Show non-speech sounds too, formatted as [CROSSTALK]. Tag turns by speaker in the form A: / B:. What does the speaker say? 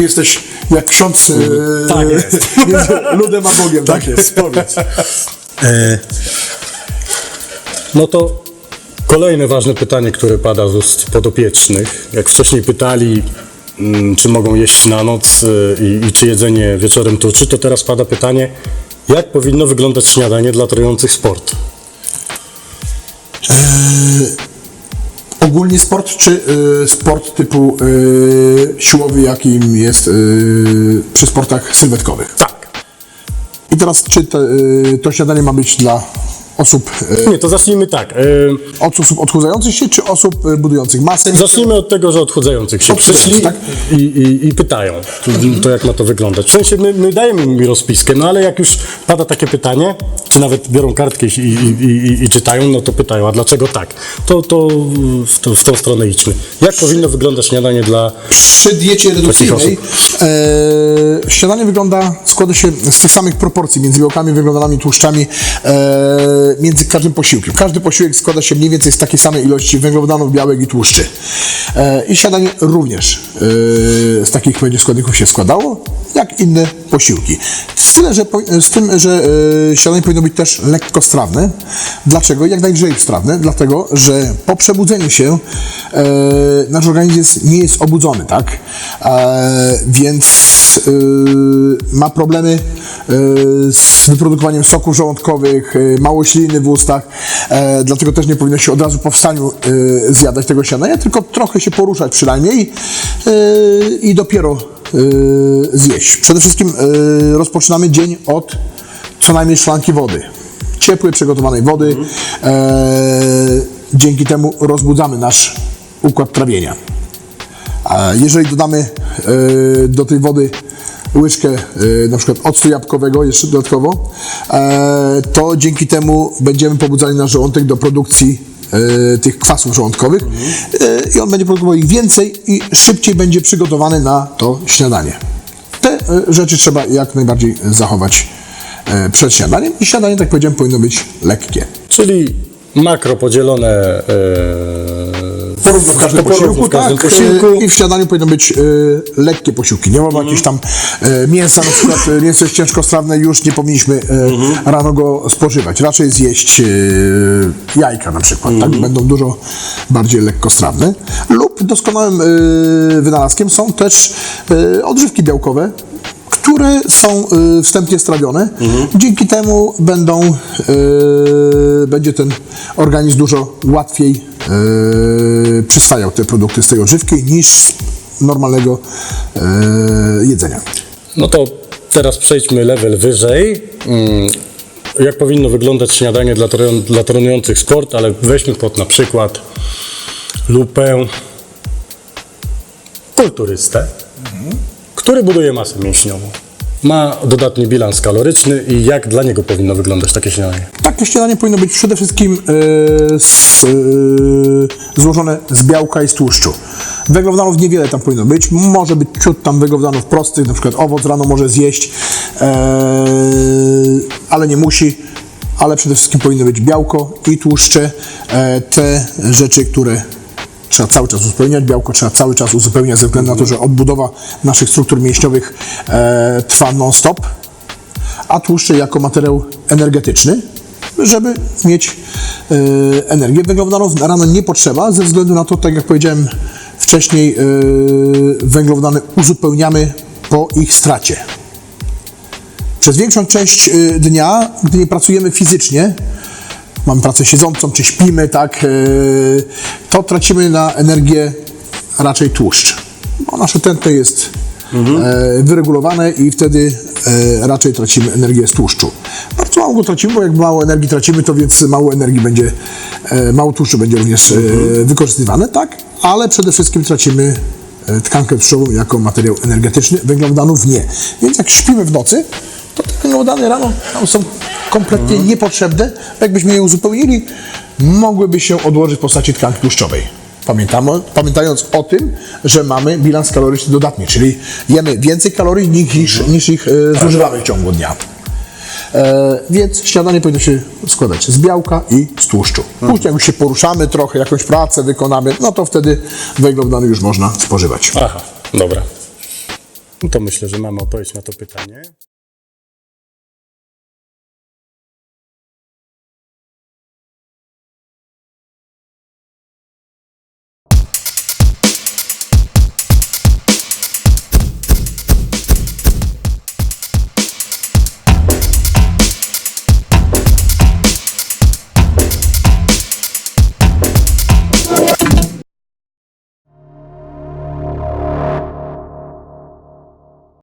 A: Ty jesteś jak ksiądz e,
B: Tak jest. [LAUGHS]
A: ludem a Bogiem.
B: Tak jest, powiedz. E, no to kolejne ważne pytanie, które pada z ust podopiecznych. Jak wcześniej pytali, mm, czy mogą jeść na noc e, i, i czy jedzenie wieczorem tuczy, to teraz pada pytanie, jak powinno wyglądać śniadanie dla trujących sport?
A: Ogólnie sport, czy y, sport typu y, siłowy, jakim jest y, przy sportach sylwetkowych?
B: Tak.
A: I teraz, czy te, y, to śniadanie ma być dla osób, y,
B: Nie, to zacznijmy tak. E,
A: osób odchudzających się, czy osób y, budujących masę?
B: Zacznijmy od tego, że odchudzających się przyszli
A: tak?
B: i, i, i pytają, to, to jak ma to wyglądać. W sensie my, my dajemy im rozpiskę, no ale jak już pada takie pytanie, czy nawet biorą kartkę i, i, i, i czytają, no to pytają, a dlaczego tak? To, to, w, to w tą stronę idźmy. Jak powinno wyglądać śniadanie dla...
A: Przy diecie redukcyjnej e, śniadanie wygląda, składa się z tych samych proporcji między białkami, węglowodanami, tłuszczami, e, między każdym posiłkiem. Każdy posiłek składa się mniej więcej z takiej samej ilości węglowodanów, białek i tłuszczy. E, I śniadanie również e, z takich będzie składników się składało, jak inne posiłki. Z, tyle, że, z tym, że e, śniadanie powinno być też lekko strawne. Dlaczego? Jak najlżej strawne, dlatego, że po przebudzeniu się nasz organizm nie jest obudzony, tak? Więc e, ma problemy e, z wyprodukowaniem soków żołądkowych, e, mało śliny w ustach, e, dlatego też nie powinno się od razu po wstaniu zjadać tego śniadania, tylko trochę się poruszać przynajmniej i dopiero zjeść. Przede wszystkim rozpoczynamy dzień od co najmniej szklanki wody. Ciepłej, przygotowanej wody. E, dzięki temu rozbudzamy nasz układ trawienia. Jeżeli dodamy e, do tej wody łyżkę e, na przykład octu jabłkowego jeszcze dodatkowo, e, to dzięki temu będziemy pobudzali nasz żołądek do produkcji tych kwasów żołądkowych i on będzie produkował ich więcej i szybciej będzie przygotowany na to śniadanie. Te rzeczy trzeba jak najbardziej zachować przed śniadaniem i śniadanie, tak powiedziałem, powinno być lekkie.
B: Czyli makro podzielone
A: Porówno w każdym posiłku,
B: w każdym
A: tak,
B: posiłku.
A: i w śniadaniu powinno być e, lekkie posiłki. Nie wolno jakieś tam e, mięsa, na przykład e, mięso jest ciężkostrawne, już nie powinniśmy e, rano go spożywać. Raczej zjeść e, jajka na przykład, tak, będą dużo bardziej lekkostrawne. Lub doskonałym e, wynalazkiem są też e, odżywki białkowe, które są y, wstępnie strawione. Dzięki temu będą, y, będzie ten organizm dużo łatwiej y, przyswajał te produkty z tej odżywki niż normalnego y, jedzenia.
B: No to teraz przejdźmy level wyżej. Mm, Jak powinno wyglądać śniadanie dla, dla trenujących sport, ale weźmy pod na przykład lupę kulturystę, który buduje masę mięśniową. Ma dodatni bilans kaloryczny i jak dla niego powinno wyglądać takie śniadanie?
A: Takie śniadanie powinno być przede wszystkim e, z, e, złożone z białka i z tłuszczu. Węglowodanów niewiele tam powinno być. Może być ciut tam węglowodanów prostych, na przykład owoc rano może zjeść, e, ale nie musi. Ale przede wszystkim powinno być białko i tłuszcze. E, te rzeczy, które trzeba cały czas uzupełniać. Białko trzeba cały czas uzupełniać ze względu na to, że odbudowa naszych struktur mięśniowych e, trwa non-stop a tłuszcze jako materiał energetyczny, żeby mieć e, energię. Węglowodanów na rano nie potrzeba, ze względu na to, tak jak powiedziałem wcześniej, e, węglowodany uzupełniamy po ich stracie. Przez większą część e, dnia, gdy nie pracujemy fizycznie, mamy pracę siedzącą, czy śpimy, tak, e, to tracimy na energię raczej tłuszcz. Bo nasze tętno jest e, wyregulowane i wtedy e, raczej tracimy energię z tłuszczu. Bardzo mało go tracimy, bo jak mało energii tracimy, to więc mało energii będzie, mało tłuszczu będzie również e, wykorzystywane, tak, ale przede wszystkim tracimy tkankę tłuszczową jako materiał energetyczny, węglowodanów nie. Więc jak śpimy w nocy, to te węglowodany rano są kompletnie niepotrzebne. Jakbyśmy je uzupełnili, mogłyby się odłożyć w postaci tkanki tłuszczowej. Pamiętamy, pamiętając o tym, że mamy bilans kaloryczny dodatni, czyli jemy więcej kalorii niż, niż ich e, zużywamy w ciągu dnia. E, więc śniadanie powinno się składać z białka i z tłuszczu. Później jak już się poruszamy trochę, jakąś pracę wykonamy, no to wtedy węglowodany już można spożywać.
B: Aha, dobra. No to myślę, że mamy odpowiedź na to pytanie.